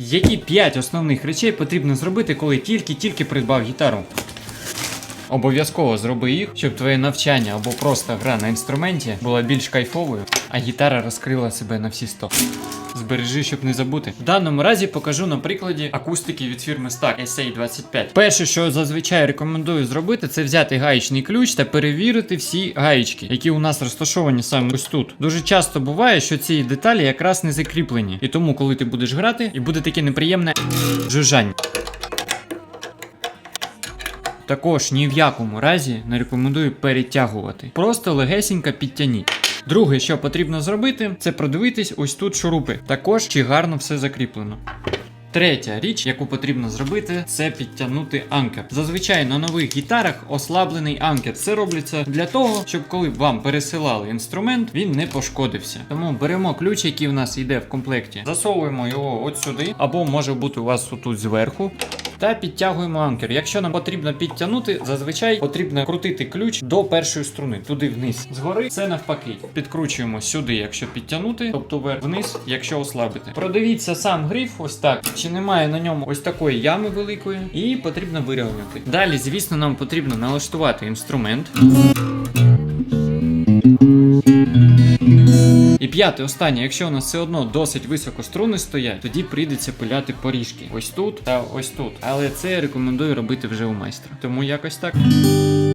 Які 5 основних речей потрібно зробити, коли тільки-тільки придбав гітару? Обов'язково зроби їх, щоб твоє навчання або просто гра на інструменті була більш кайфовою, а гітара розкрила себе на всі 100. Збережи, щоб не забути. В даному разі покажу на прикладі акустики від фірми Stack SA25. Перше, що зазвичай рекомендую зробити, це взяти гаєчний ключ та перевірити всі гаєчки, які у нас розташовані саме ось тут. Дуже часто буває, що ці деталі якраз не закріплені. І тому, коли ти будеш грати, і буде таке неприємне жужжання. Також ні в якому разі не рекомендую перетягувати. Просто легесенько підтягніть. Друге, що потрібно зробити, це продивитись ось тут шурупи. Також чи гарно все закріплено. Третя річ, яку потрібно зробити, це підтягнути анкер. Зазвичай на нових гітарах ослаблений анкер. Це робиться для того, щоб коли вам пересилали інструмент, він не пошкодився. Тому беремо ключ, який у нас йде в комплекті, засовуємо його от сюди, або може бути у вас отут зверху. Та підтягуємо анкер. Якщо нам потрібно підтягнути, зазвичай потрібно крутити ключ до першої струни, туди вниз. Згори це навпаки. Підкручуємо сюди, якщо підтягнути, тобто вниз, якщо ослабити. Продивіться сам гриф, ось так. Чи немає на ньому ось такої ями великої, і потрібно вирівняти. Далі, звісно, нам потрібно налаштувати інструмент. П'яте, останнє, якщо у нас все одно досить високо струни стоять, тоді прийдеться пиляти поріжки. Ось тут та ось тут. Але це я рекомендую робити вже у майстра. Тому якось так.